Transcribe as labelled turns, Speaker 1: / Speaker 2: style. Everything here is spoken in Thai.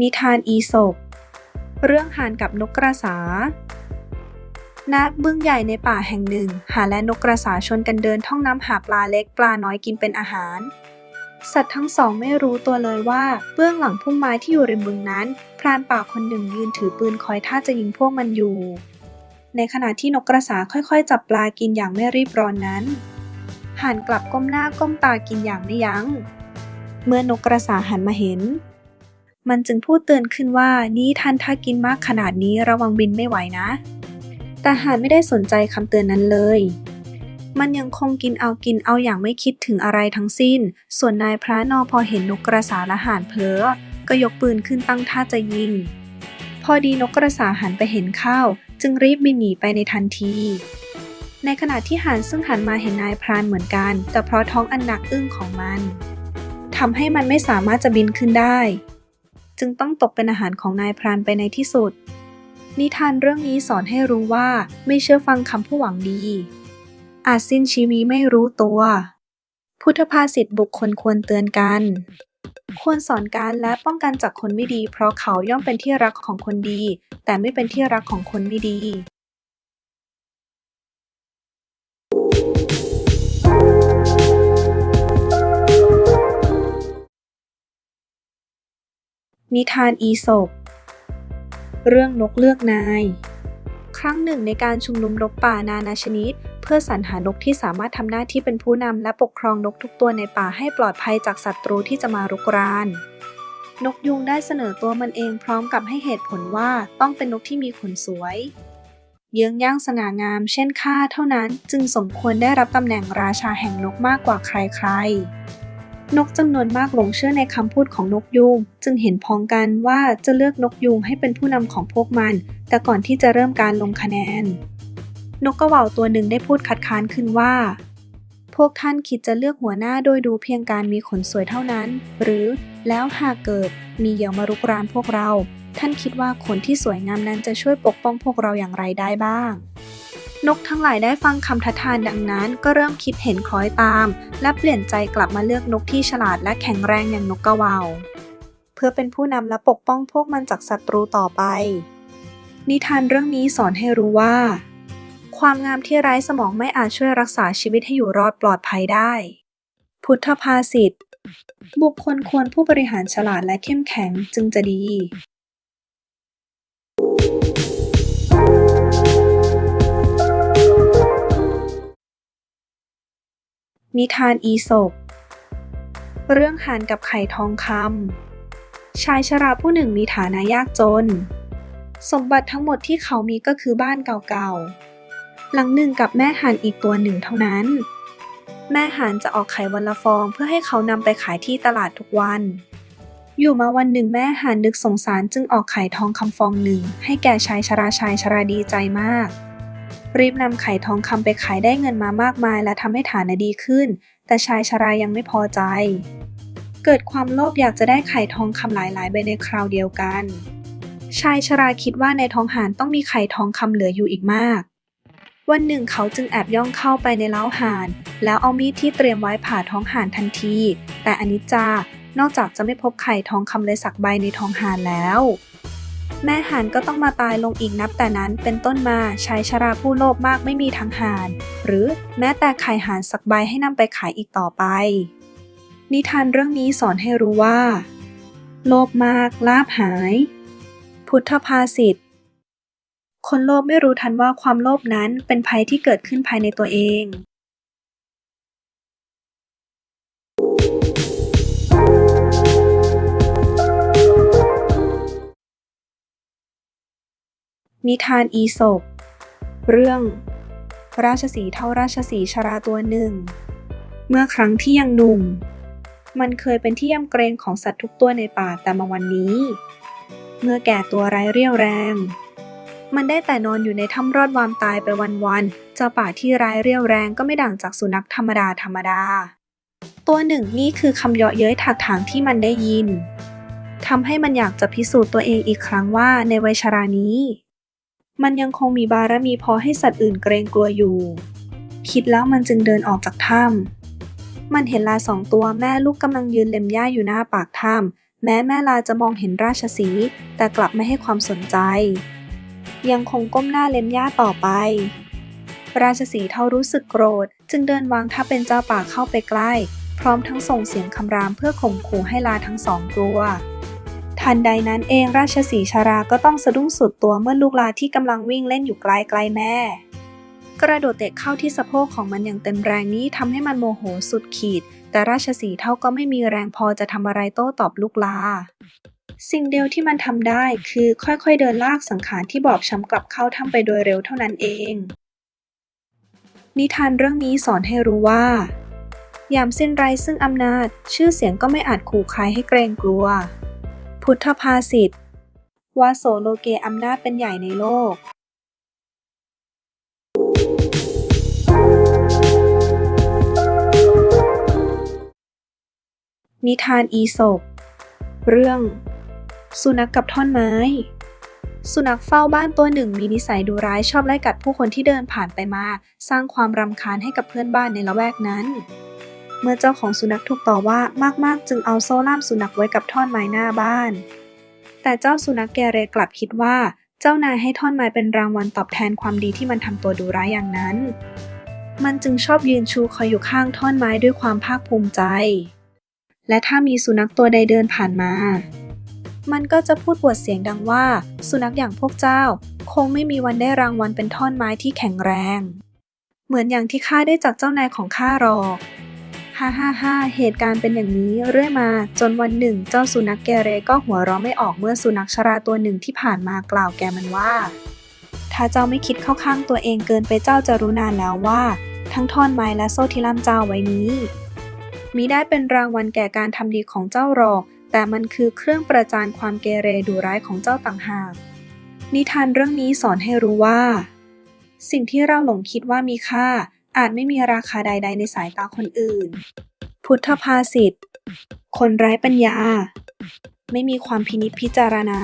Speaker 1: นิทานอีสปเรื่องห่านกับนกกระสา ณ บึ้งใหญ่ในป่าแห่งหนึ่ง ห่านและนกกระสาชนกันเดินท่องน้ำหาปลาเล็กปลาน้อยกินเป็นอาหาร สัตว์ทั้งสองไม่รู้ตัวเลยว่า เบื้องหลังพุ่มไม้ที่อยู่ริมบึงนั้น พรานป่าคนหนึ่งยืนถือปืนคอยท่าจะยิงพวกมันอยู่ ในขณะที่นกกระสาค่อยๆ จับปลากินอย่างไม่รีบร้อนนั้นห่านกลับก้มหน้าก้มตากินอย่างไม่ยัง้ง เมื่อนกกระสาหันมาเห็น มันจึงพูดเตือนขึ้นว่านี่ท่านถ้ากินมากขนาดนี้ระวังบินไม่ไหวนะ แต่หานไม่ได้สนใจคำเตือนนั้นเลย มันยังคงกินเอากินเอาอย่างไม่คิดถึงอะไรทั้งสิ้น ส่วนนายพระนอพอเห็นนกกระสาและห่านเผลอก็ยกปืนขึ้นตั้งท่าจะยิง พอดีนกกระสาหันไปเห็นเข้า จึงรีบบินหนีไปในทันที ในขณะที่หานซึ่งหันมาเห็นนายพรานเหมือนกัน แต่เพราะท้องอันหนักอึ้งของมันทำให้มันไม่สามารถจะบินขึ้นได้ จึงต้องตกเป็นอาหารของนายพรานไปในที่สุด นิทานเรื่องนี้สอนให้รู้ว่าไม่เชื่อฟังคำผู้หวังดี อาจสิ้นชีวิตไม่รู้ตัว พุทธภาษิตบุคคลควรเตือนกัน ควรสอนการและป้องกันจากคนไม่ดี เพราะเขาย่อมเป็นที่รักของคนดี แต่ไม่เป็นที่รักของคนไม่ดี นิทานอีสป เรื่องนกเลือกนาย ครั้งหนึ่งในการชุมนุมนกป่านานาชนิด เพื่อสรรหานกที่สามารถทำหน้าที่เป็นผู้นำและปกครองนกทุกตัวในป่าให้ปลอดภัยจากศัตรูที่จะมารุกราน นกยุงได้เสนอตัวมันเองพร้อมกับให้เหตุผลว่าต้องเป็นนกที่มีขนสวย เยื้องย่างสง่างาม เช่นข้าเท่านั้นจึงสมควรได้รับตำแหน่งราชาแห่งนกมากกว่าใครๆ นกจำนวนมากหลงเชื่อในคำพูดของนกยูงจึงเห็นพ้องกันว่าจะเลือกนกยูงให้เป็นผู้นำของพวกมัน แต่ก่อนที่จะเริ่มการลงคะแนน นกกระเหว่าตัวหนึ่งได้พูดคัดค้านขึ้นว่า พวกท่านคิดจะเลือกหัวหน้าโดยดูเพียงการมีขนสวยเท่านั้น หรือแล้วหากเกิดมีเหยี่ยวมารุกรานพวกเรา ท่านคิดว่าขนที่สวยงามนั้นจะช่วยปกป้องพวกเราอย่างไรได้บ้าง นกทั้งหลายได้ฟังคำทัดทานดังนั้น ก็เริ่มคิดเห็นคล้อยตาม และเปลี่ยนใจกลับมาเลือกนกที่ฉลาดและแข็งแรงอย่างนกกระเหว่าเพื่อเป็นผู้นำและปกป้องพวกมันจากศัตรูต่อไป นิทานเรื่องนี้สอนให้รู้ว่า ความงามที่ไร้สมองไม่อาจช่วยรักษาชีวิตให้อยู่รอดปลอดภัยได้ พุทธภาษิตบุคคลควรผู้บริหารฉลาดและเข้มแข็งจึงจะดี นิทานอีสปเรื่องหานกับไข่ทองคำชายชราผู้หนึ่งมีฐานะยากจน สมบัติทั้งหมดที่เขามีก็คือบ้านเก่าๆ หลังหนึ่งกับแม่หานอีกตัวหนึ่งเท่านั้น แม่หานจะออกไข่วันละฟองเพื่อให้เขานำไปขายที่ตลาดทุกวัน อยู่มาวันหนึ่งแม่หานนึกสงสารจึงออกไข่ทองคำฟองหนึ่งให้แก่ชายชราชายชราดีใจมาก รีบนำไข่ทองคำไปขายได้เงินมามากมายและทำให้ฐานะดีขึ้น แต่ชายชรายังไม่พอใจ เกิดความโลภอยากจะได้ไข่ทองคำหลายๆใบในคราวเดียวกัน ชายชราคิดว่าในท้องหานต้องมีไข่ทองคำเหลืออยู่อีกมาก วันหนึ่งเขาจึงแอบย่องเข้าไปในเล้าหาน แล้วเอามีดที่เตรียมไว้ผ่าท้องหานทันที แต่อนิจจานอกจากจะไม่พบไข่ทองคำเลยสักใบในท้องหานแล้ว แม่ห่านก็ต้องมาตายลงอีกนับแต่นั้นเป็นต้นมาชายชราผู้โลภมากไม่มีทางห่าน หรือแม้แต่ไข่ห่านสักใบให้นำไปขายอีกต่อไป นิทานเรื่องนี้สอนให้รู้ว่า โลภมากลาภหาย พุทธภาษิตคนโลภไม่รู้ทันว่าความโลภนั้นเป็นภัยที่เกิดขึ้นภายในตัวเอง นิทานอีสปเรื่อง ราชสีเท่าราชสีชราตัวหนึ่ง เมื่อครั้งที่ยังหนุ่ม มันเคยเป็นที่ยำเกรงของสัตว์ทุกตัวในป่าแต่มาวันนี้ เมื่อแก่ตัวไร้เรี่ยวแรง มันได้แต่นอนอยู่ในถ้ำรอดวามตายไปวันๆเจ้าป่าที่ไร้เรี่ยวแรงก็ไม่ด่างจากสุนัขธรรมดาธรรมดา ตัวหนึ่งนี่คือคำเยาะเย้ยถักถางที่มันได้ยินทำให้มันอยากจะพิสูจน์ตัวเองอีกครั้งว่าในวัยชรานี้ มันยังคงมีบารมีพอให้สัตว์อื่นเกรงกลัวอยู่ คิดแล้วมันจึงเดินออกจากถ้ำมันเห็นลาสองตัวแม่ลูกกำลังยืนเล็มหญ้าอยู่หน้าปากถ้ำแม้แม่ลาจะมองเห็นราชสีแต่กลับไม่ให้ความสนใจ ยังคงก้มหน้าเล็มหญ้าต่อไป ราชสีเท่ารู้สึกโกรธ จึงเดินวางทัพเป็นเจ้าป่าเข้าไปใกล้ พร้อมทั้งส่งเสียงคำรามเพื่อข่มขู่ให้ลาทั้งสองกลัว ทันใดนั้นเองราชสีชาราก็ต้องสะดุ้งสุดตัวเมื่อลูกลาที่กำลังวิ่งเล่นอยู่ไกลไกลแม่ กระโดดเตะเข้าที่สะโพกของมันอย่างเต็มแรงนี้ทำให้มันโมโหสุดขีด แต่ราชสีเท่าก็ไม่มีแรงพอจะทำอะไรโต้ตอบลูกลา สิ่งเดียวที่มันทำได้คือค่อยๆเดินลากสังขารที่บอบช้ำกลับเข้าถ้ำไปโดยเร็วเท่านั้นเอง นิทานเรื่องนี้สอนให้รู้ว่ายามสิ้นไรซึ่งอำนาจ ชื่อเสียงก็ไม่อาจขู่ใครให้เกรงกลัว พุทธภาษิตวาโสโลเกอำนาจเป็นใหญ่ในโลกนิทานอีสปเรื่อง สุนัขกกับท่อนไม้ สุนัขเฝ้าบ้านตัวหนึ่งมีนิสัยดุร้ายชอบไล่กัดผู้คนที่เดินผ่านไปมา สร้างความรำคาญให้กับเพื่อนบ้านในละแวกนั้น เมื่อเจ้าของสุนัขถูกต่อว่ามากๆ จึงเอาโซ่ล่ามสุนัขไว้กับท่อนไม้หน้าบ้าน แต่เจ้าสุนัขแกเรกลับคิดว่า เจ้านายให้ท่อนไม้เป็นรางวัลตอบแทนความดีที่มันทำตัวดุร้ายอย่างนั้น มันจึงชอบยืนชูคอยอยู่ข้างท่อนไม้ด้วยความภาคภูมิใจ และถ้ามีสุนัขตัวใดเดินผ่านมามันก็จะพูดปวดเสียงดังว่า สุนัขอย่างพวกเจ้า คงไม่มีวันได้รางวัลเป็นท่อนไม้ที่แข็งแรง เหมือนอย่างที่ข้าได้จากเจ้านายของข้าหรอก ฮ่าฮ่าฮ่าเหตุการณ์เป็นอย่างนี้เรื่อยมาจนวันหนึ่ง เจ้าสุนัขแกเรก็หัวเราะไม่ออกเมื่อสุนัขชราตัวหนึ่งที่ผ่านมากล่าวแกมันว่า ถ้าเจ้าไม่คิดเข้าข้างตัวเองเกินไปเจ้าจะรู้นานแล้วว่า ทั้งท่อนไม้และโซ่ที่ล่ามเจ้าไว้นี้มิได้เป็นรางวัลแก่การทำดีของเจ้าหรอก แต่มันคือเครื่องประจานความเกเรดุร้ายของเจ้าต่างหากนิทานเรื่องนี้สอนให้รู้ว่า สิ่งที่เราหลงคิดว่ามีค่า อาจไม่มีราคาใด ๆ ในสายตาคนอื่น พุทธภาษิต คนไร้ปัญญา ไม่มีความพินิจพิจารณา